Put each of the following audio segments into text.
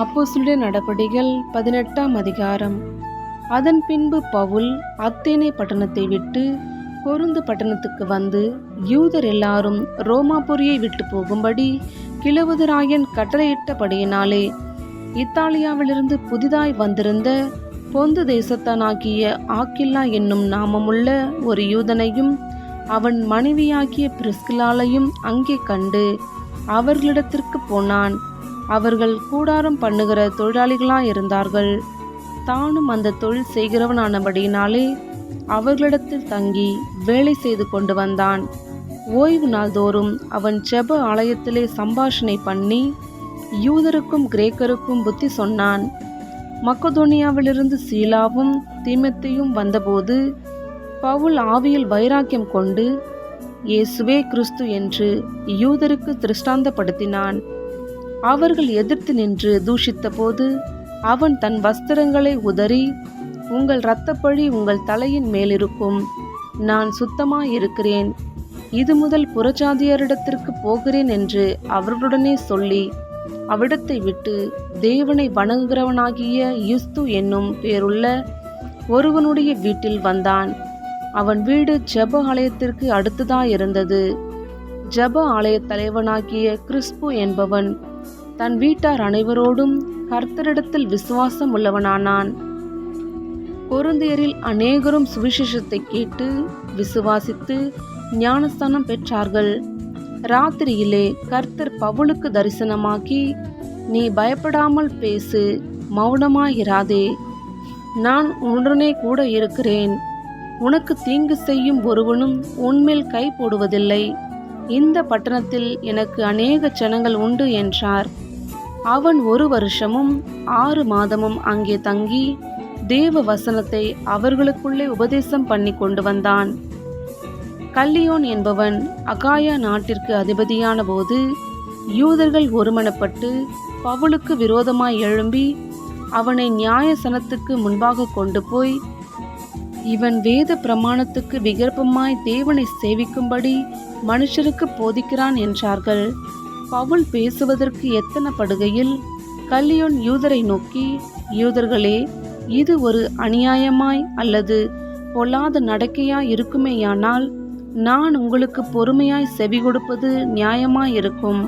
அப்போஸ்தலருடைய நடபடிகள் பதினெட்டாம் அதிகாரம். அதன் பின்பு பவுல் அத்தேனை பட்டணத்தை விட்டு கொருந்து பட்டணத்துக்கு வந்து யூதர் எல்லாரும் ரோமாபுரியை விட்டு போகும்படி கிழவுதராயன் கட்டளையிட்டபடியினாலே இத்தாலியாவிலிருந்து புதிதாய் வந்திருந்த பொந்து தேசத்தானாகிய ஆக்கில்லா என்னும் நாமமுள்ள ஒரு யூதனையும் அவன் மனைவியாகிய பிரிஸ்கிலாலையும் அங்கே கண்டு அவர்களிடத்திற்கு போனான். அவர்கள் கூடாரம் பண்ணுகிற தொழிலாளிகளாக இருந்தார்கள். தானும் அந்த தொழில் செய்கிறவனானபடியினாலே அவர்களிடத்தில் தங்கி வேலை செய்து கொண்டு வந்தான். ஓய்வு நாள்தோறும் அவன் செப ஆலயத்திலே சம்பாஷணை பண்ணி யூதருக்கும் கிரேக்கருக்கும் புத்தி சொன்னான். மக்கதோனியாவிலிருந்து சீலாவும் தீமத்தையும் வந்தபோது பவுல் ஆவியில் வைராக்கியம் கொண்டு இயேசுவே கிறிஸ்து என்று யூதருக்கு திருஷ்டாந்தப்படுத்தினான். அவர்கள் எதிர்த்து நின்று தூஷித்தபோது அவன் தன் வஸ்திரங்களை உதறி உங்கள் இரத்தப்பழி உங்கள் தலையின் மேலிருக்கும். நான் சுத்தமாயிருக்கிறேன். இது முதல் புறஜாதியரிடத்திற்கு போகிறேன் என்று அவர்களுடனே சொல்லி அவ்விடத்தை விட்டு தேவனை வணங்குகிறவனாகிய யுஸ்து என்னும் பேருள்ள ஒருவனுடைய வீட்டில் வந்தான். அவன் வீடு ஜெப ஆலயத்திற்கு அடுத்ததாயிருந்தது. ஜெப ஆலய தலைவனாகிய கிறிஸ்பு என்பவன் தன் வீட்டார் அனைவரோடும் கர்த்தரிடத்தில் விசுவாசம் உள்ளவனானான். கொருந்தியரில் அநேகரும் சுவிசேஷத்தை கேட்டு விசுவாசித்து ஞானஸ்தானம் பெற்றார்கள். ராத்திரியிலே கர்த்தர் பவுலுக்கு தரிசனமாக்கி நீ பயப்படாமல் பேசு மௌனமாயிராதே நான் உன்னுடனே கூட இருக்கிறேன். உனக்கு தீங்கு செய்யும் ஒருவனும் உன்மேல் கை போடுவதில்லை. இந்த பட்டணத்தில் எனக்கு அநேக ஜனங்கள் உண்டு என்றார். அவன் ஒரு வருஷமும் ஆறு மாதமும் அங்கே தங்கி தேவ வசனத்தை அவர்களுக்குள்ளே உபதேசம் பண்ணி கொண்டு வந்தான். கல்லியோன் என்பவன் அகாயா நாட்டிற்கு அதிபதியான போது யூதர்கள் ஒருமனப்பட்டு பவுலுக்கு விரோதமாய் எழும்பி அவனை நியாயசனத்துக்கு முன்பாக கொண்டு போய் இவன் வேத பிரமாணத்துக்கு விகற்பமாய் தேவனை சேவிக்கும்படி மனுஷருக்கு போதிக்கிறான் என்றார்கள். பவுல் பேசுவதற்கு எத்தனப்படுகையில் கல்லியோன் யூதரை நோக்கி யூதர்களே இது ஒரு அநியாயமாய் அல்லது பொல்லாத நடக்கையாய் இருக்குமேயானால் நான் உங்களுக்கு பொறுமையாய் செவி கொடுப்பது நியாயமாயிருக்கும்.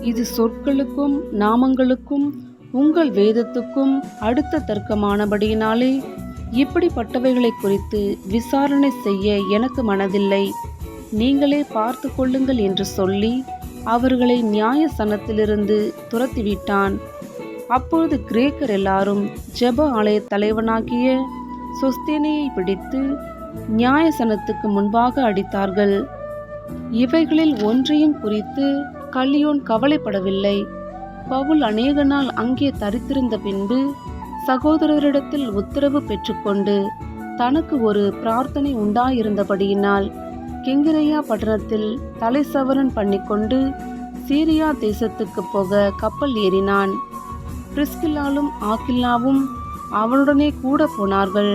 இது சொற்களுக்கும் நாமங்களுக்கும் உங்கள் வேதத்துக்கும் அடுத்த தர்க்கமானபடியினாலே இப்படிப்பட்டவைகளை குறித்து விசாரணை செய்ய எனக்கு மனதில்லை. நீங்களே பார்த்து கொள்ளுங்கள் என்று சொல்லி அவர்களை நியாய சனத்திலிருந்து துரத்திவிட்டான். அப்பொழுது கிரேக்கர் எல்லாரும் ஜெப ஆலய தலைவனாகிய சொஸ்தேனையை பிடித்து நியாயசனத்துக்கு முன்பாக அடித்தார்கள். இவைகளில் ஒன்றையும் குறித்து கல்லியோன் கவலைப்படவில்லை. பவுல் அநேக நாள் அங்கே தரித்திருந்த பின்பு சகோதரரிடத்தில் உத்தரவு பெற்றுக்கொண்டு தனக்கு ஒரு பிரார்த்தனை உண்டாயிருந்தபடியினால் கிங்கிரையா பட்டணத்தில் தலைசவரன் பண்ணிக்கொண்டு சீரியா தேசத்துக்கு போக கப்பல் ஏறினான். பிரிஸ்கில்லாலும் ஆக்கில்லாவும் அவனுடனே கூட போனார்கள்.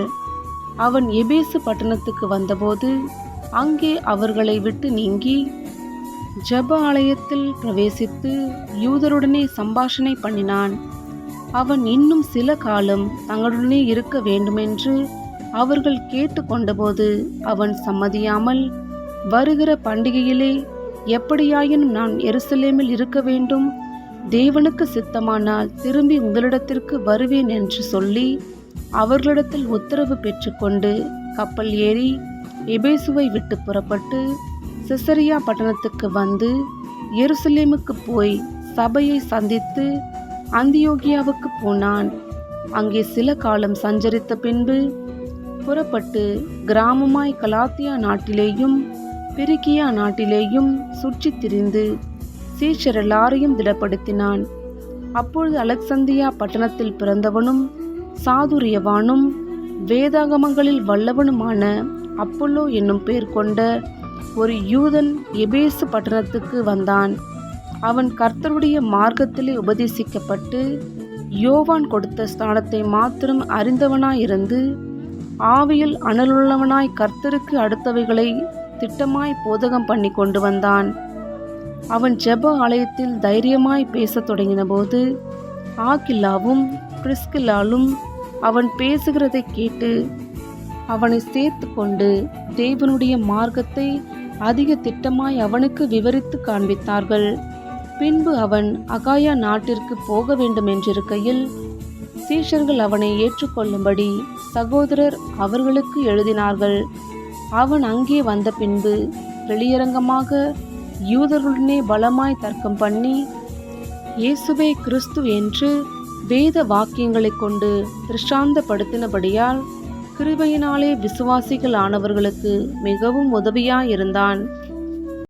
அவன் எபேசு பட்டணத்துக்கு வந்தபோது அங்கே அவர்களை விட்டு நீங்கி ஜப ஆலயத்தில் பிரவேசித்து யூதருடனே சம்பாஷணை பண்ணினான். அவன் இன்னும் சில காலம் தங்களுடனே இருக்க வேண்டுமென்று அவர்கள் கேட்டுக்கொண்டபோது அவன் சம்மதியாமல் வருகிற பண்டிகையிலே எப்படியாயினும் நான் எருசலேமில் இருக்க வேண்டும்? தேவனுக்கு சித்தமானால் திரும்பி உங்களிடத்திற்கு வருவேன் என்று சொல்லி அவர்களிடத்தில் உத்தரவு பெற்றுக்கொண்டு கப்பல் ஏறி எபேசுவை விட்டு புறப்பட்டு சிசரியா பட்டணத்துக்கு வந்து எருசலேமுக்கு போய் சபையை சந்தித்து அந்தியோகியாவுக்கு போனான். அங்கே சில காலம் சஞ்சரித்த பின்பு புறப்பட்டு கிராமமாய் கலாத்தியா நாட்டிலேயும் பெருகியா நாட்டிலேயும் சுற்றித் திரிந்து சீஷர் எல்லாரையும் திடப்படுத்தினான். அப்பொழுது அலெக்சந்தியா பட்டணத்தில் பிறந்தவனும் சாதுரியவானும் வேதாகமங்களில் வல்லவனுமான அப்பல்லோ என்னும் பெயர் கொண்ட ஒரு யூதன் எபேசு பட்டணத்துக்கு வந்தான். அவன் கர்த்தருடைய மார்க்கத்திலே உபதேசிக்கப்பட்டு யோவான் கொடுத்த ஸ்தானத்தை மாத்திரம் அறிந்தவனாயிருந்து ஆவியில் அனலுள்ளவனாய் கர்த்தருக்கு அடுத்தவைகளை திட்டமாய் போதகம் பண்ணி கொண்டு வந்தான். அவன் ஜெப ஆலயத்தில் தைரியமாய் பேசத் தொடங்கினபோது ஆக்கில்லாவும் பிரிஸ்கில்லாலும் அவன் பேசுகிறதை கேட்டு அவனை சேர்த்து கொண்டு தேவனுடைய மார்க்கத்தை அதிக திட்டமாய் அவனுக்கு விவரித்து காண்பித்தார்கள். பின்பு அவன் அகாயா நாட்டிற்கு போக வேண்டும் என்றிருக்கையில் சீஷர்கள் அவனை ஏற்றுக்கொள்ளும்படி சகோதரர் அவர்களுக்கு எழுதினார்கள். அவன் அங்கே வந்த பின்பு வெளியரங்கமாக யூதர்களுடனே பலமாய் தர்க்கம் பண்ணி இயேசுவே கிறிஸ்து என்று வேத வாக்கியங்களைக் கொண்டு திருஷ்டாந்தப்படுத்தினபடியால் கிருபையினாலே விசுவாசிகள் ஆனவர்களுக்கு மிகவும் உதவியாயிருந்தான்.